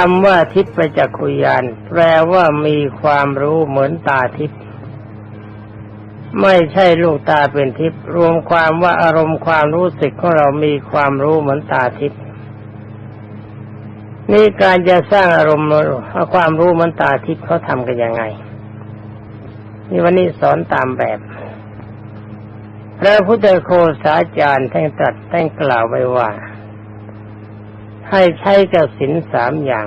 คำว่าทิพย์ประจักขุยาน แปลว่ามีความรู้เหมือนตาทิพย์ไม่ใช่ลูกตาเป็นทิพย์รวมความว่าอารมณ์ความรู้สึกของเรามีความรู้เหมือนตาทิพย์นี่การจะสร้างอารมณ์ความรู้เหมือนตาทิพย์เขาทำกันยังไง นี่วันนี้สอนตามแบบ พระพุทธโคสาจารย์ท่านตรัสท่านกล่าวไว้ว่า ให้ใช้กสินสามอย่าง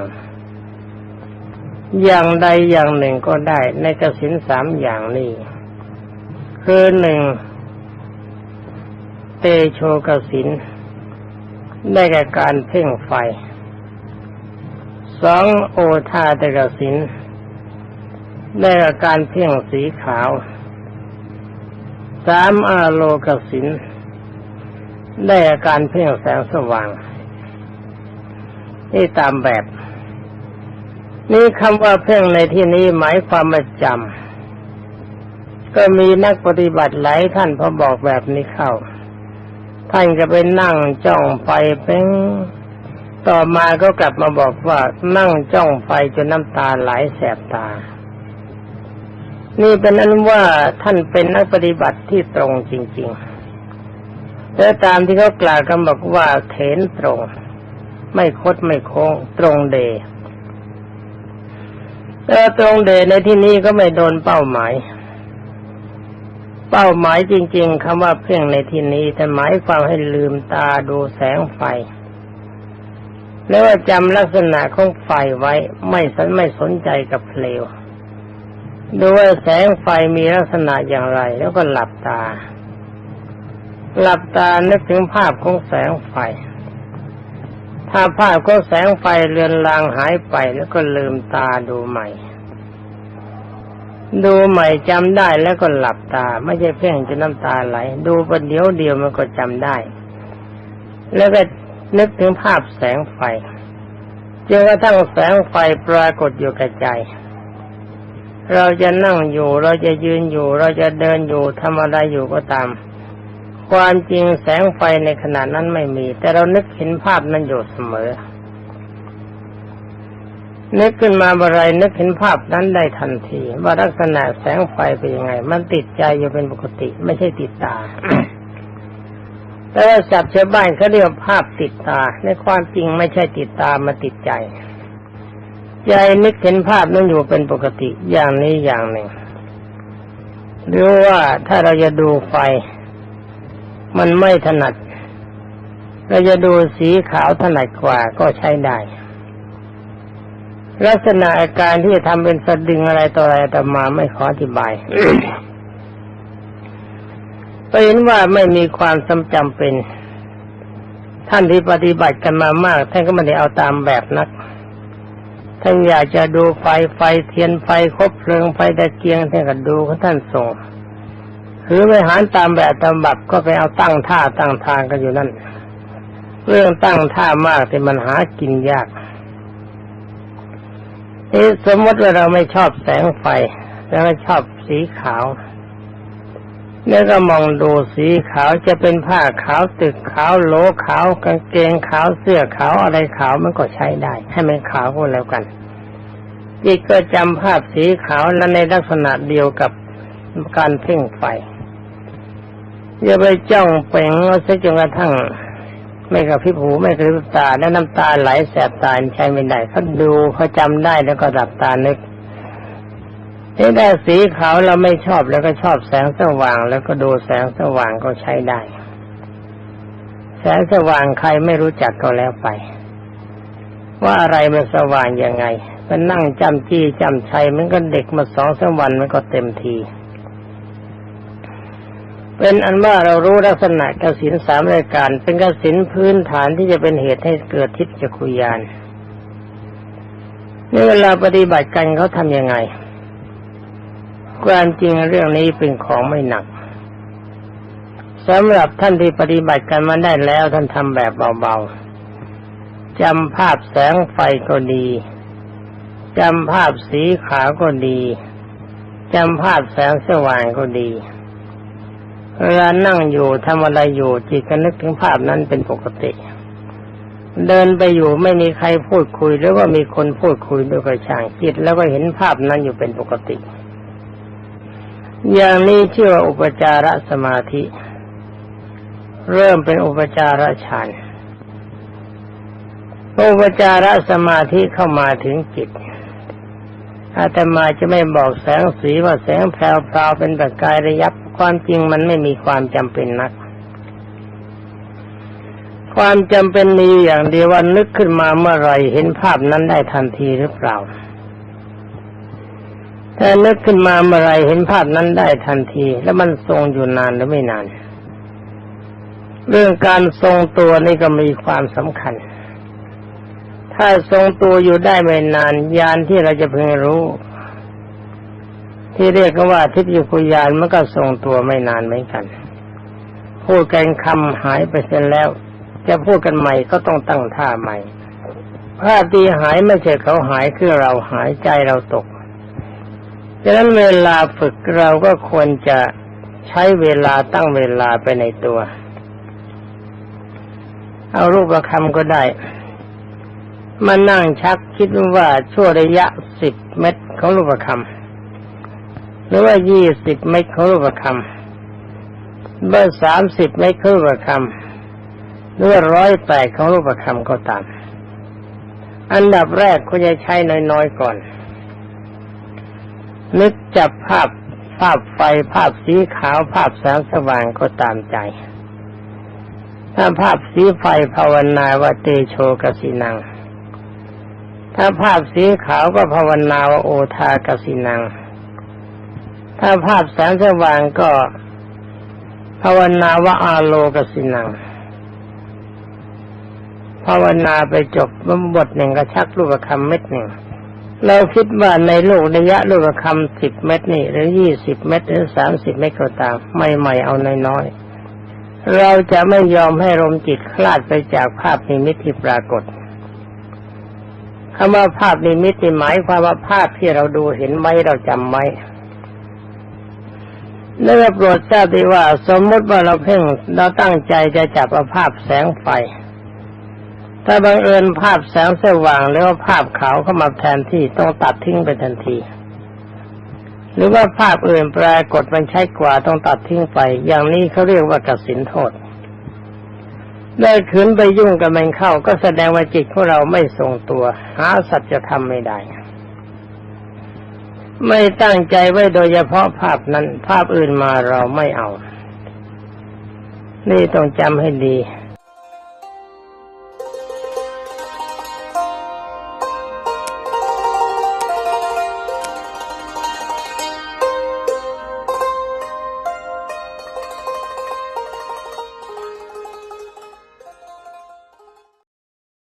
อย่างใดอย่างหนึ่งก็ได้ในกสินสามอย่างนี้คือหนึ่งเตโชกสินได้แก่การเพ่งไฟสองโอทาตกสินได้แก่การเพ่งสีขาวสามอาโลกสินได้แก่การเพ่งแสงสว่าง นี่ตามแบบ นี่คำว่าเพ่งในที่นี้หมายความมาจำก็มีนักปฏิบัติหลายท่านพอบอกแบบนี้เข้า ท่านก็ไปนั่งจ้องไฟเป้งต่อมาก็กลับมาบอกว่านั่งจ้องไฟจนน้ำตาไหลแสบตา นี่เป็นนั้นว่าท่านเป็นนักปฏิบัติที่ตรงจริง ๆแต่ตามที่เขากล่าวกันบอกว่าเถนตรง ไม่คดไม่โค้ง ตรงเดแต่ตรงเดในที่นี้ก็ไม่โดนเป้าหมาย เป้าหมายจริง ๆคำว่าเพ่งในที่นี้แต่หมายความให้ลืมตาดูแสงไฟ แล้วว่าจำลักษณะของไฟไว้ไม่สนไม่สนใจกับเพลวดูว่าแสงไฟมีลักษณะอย่างไร แล้วก็หลับตา หลับตานึกถึงภาพของแสงไฟ ถ้าภาพของแสงไฟเลือนลางหายไปแล้วก็ลืมตาดูใหม่ ดูใหม่จำได้แล้วก็หลับตา ไม่ใช่เพ่งจนน้ำตาไหล ดูประเดี๋ยวเดียวมันก็จำได้ แล้วก็นึกถึงภาพแสงไฟจนกระทั่งแสงไฟปรากฏอยู่กับใจ เราจะนั่งอยู่เราจะยืนอยู่ เราจะเดินอยู่ทำอะไรอยู่ก็ตาม ความจริงแสงไฟในขณะนั้นไม่มี แต่เรานึกเห็นภาพนั้นอยู่เสมอ นึกขึ้นมาอะไรนึกเห็นภาพนั้นได้ทันที ว่าลักษณะแสงไฟเป็นยังไง มันติดใจอยู่เป็นปกติ ไม่ใช่ติดตา แต่ว่าจับชาวบ้านเขาเรียกภาพติดตา ในความจริงไม่ใช่ติดตามาติดใจ ใจนึกเห็นภาพนั้นอยู่เป็นปกติอย่างนี้อย่างหนึ่งหรือว่าถ้าเราจะดูไฟ มันไม่ถนัดเราจะดูสีขาวถนัดกว่าก็ใช้ได้ ลักษณะอาการที่ทำเป็นสะดึงอะไรต่ออะไรแต่มาไม่ขออธิบายก็เห็นว่าไม่มีความสำจำเป็น ท่านที่ปฏิบัติกันมามาก ท่านก็ไม่ได้เอาตามแบบนักท่านอยากจะดูไฟไฟเทียนไฟคบเพลิงไฟตะเกียงท่านก็ดูของท่านส่ง หรือไปหารตามแบบตามบับก็ไปเอาตั้งท่าตั้งทางกันอยู่นั่น เรื่องตั้งท่ามากแต่มันหากินยากนี่สมมติว่าเราไม่ชอบแสงไฟ แล้วชอบสีขาว แล้วก็มองดูสีขาวจะเป็นผ้าขาวตึกขาวโลขาวกางเกงขาวเสื้อขาวอะไรขาวมันก็ใช้ได้ ให้มันขาวก็แล้วกันจิตก็จำภาพสีขาวและในลักษณะเดียวกับการเพ่งไฟ อย่าไปจ้องเป่งเอาซะจนกระทั่ง ไม่กับพิหูไม่กระพริบตาแล้วน้ำตาไหลแสบตาใช้ไม่ได้เขาดูเขาจำได้แล้วก็ดับตานึกถ้าได้สีขาวเราไม่ชอบแล้วก็ชอบแสงสว่าง แล้วก็ดูแสงสว่างก็ใช้ได้ แสงสว่างใครไม่รู้จักก็แล้วไป ว่าอะไรมันสว่างยังไง มันนั่งจำจี้จำชัยมันก็เด็กมาสองสามวันมันก็เต็มที เป็นอันว่าเรารู้ลักษณะกสินสามรายการ เป็นกสินพื้นฐานที่จะเป็นเหตุให้เกิดทิพย์จักขุยานนี่เวลาปฏิบัติกันเขาทำยังไง ความจริงเรื่องนี้เป็นของไม่หนักสำหรับท่านที่ปฏิบัติกันมาได้แล้วท่านทำแบบเบาๆจำภาพแสงไฟก็ดีจำภาพสีขาวก็ดีจำภาพแสงสว่างก็ดี เวลานั่งอยู่ทำอะไรอยู่จิตก็นึกถึงภาพนั้นเป็นปกติ เดินไปอยู่ไม่มีใครพูดคุยหรือว่ามีคนพูดคุยด้วยกระช่างจิต แล้วก็เห็นภาพนั้นอยู่เป็นปกติ อย่างนี้ชื่อว่าอุปจารสมาธิ เริ่มเป็นอุปจารฌานอุปจารสมาธิเข้ามาถึงจิต อาตมาจะไม่บอกแสงสีว่าแสงแพรวๆเป็นประกายระยับ ความจริงมันไม่มีความจำเป็นนัก ความจำเป็นมีอย่างเดียวว่านึกขึ้นมาเมื่อไรเห็นภาพนั้นได้ทันทีหรือเปล่าถ้านึกขึ้นมาเมื่อไรเห็นภาพนั้นได้ทันที แล้วมันทรงอยู่นานหรือไม่นาน เรื่องการทรงตัวนี่ก็มีความสำคัญ ถ้าทรงตัวอยู่ได้ไม่นาน ยานที่เราจะเพิ่งรู้ ที่เรียกว่าทิพยคุยานมันก็ทรงตัวไม่นานเหมือนกัน พูดกันคำหายไปเสร็จแล้ว จะพูดกันใหม่ก็ต้องตั้งท่าใหม่ภาพตีหายไม่ใช่เขาหายคือเราหายใจเราตกฉะนั้นเวลาฝึกเราก็ควรจะใช้เวลาตั้งเวลาไปในตัว เอารูปประคำก็ได้ มานั่งชักคิดว่าชั่วระยะสิบเมตรของรูประคำหรือว่ายี่สิบเมตรของรูประคำเบอร์สามสิบเมตรของรูประคำหรือว่าร้อยแปดของรูประคำก็ตาม อันดับแรกคุณจะใช้น้อยๆก่อน นึกจับภาพภาพไฟภาพสีขาวภาพแสงสว่างก็ตามใจ ถ้าภาพสีไฟภาวนาว่าเตโชกสินัง ถ้าภาพสีขาวก็ภาวนาว่าโอทากสินัง ถ้าภาพแสงสว่างก็ภาวนาว่าอาโลกสินัง ภาวนาไปจบบทหนึ่งก็ชักลูกคำเม็ดหนึ่ง เราคิดว่าในโลกระยะลูกคำสิบเม็ดนี่หรือยี่สิบเม็ดหรือสามสิบเม็ดก็ตามใหม่ๆเอาน้อยๆเราจะไม่ยอมให้ลมจิตคลาดไปจากภาพนิมิตที่ปรากฏ คำว่าภาพนิมิตหมายความว่าภาพที่เราดูเห็นไว้เราจำไว้เนื่อโปรดทราบดีว่า สมมติว่าเราเพ่งเราตั้งใจจะจับาภาพแสงไฟ ถ้าบังเอิญภาพแสงสว่างหรือว่าภาพขาวเข้ามาแทนที่ต้องตัดทิ้งไปทันที หรือว่าภาพอื่นปรากฏมันใช้กว่าต้องตัดทิ้งไป อย่างนี้เขาเรียกว่ากสินโทษ ได้ขืนไปยุ่งกับมันเข้า ก็แสดงว่าจิตของเราไม่ทรงตัว หาสัจธรรมไม่ได้ ไม่ตั้งใจไว้โดยเฉพาะภาพนั้น ภาพอื่นมาเราไม่เอา นี่ต้องจำให้ดี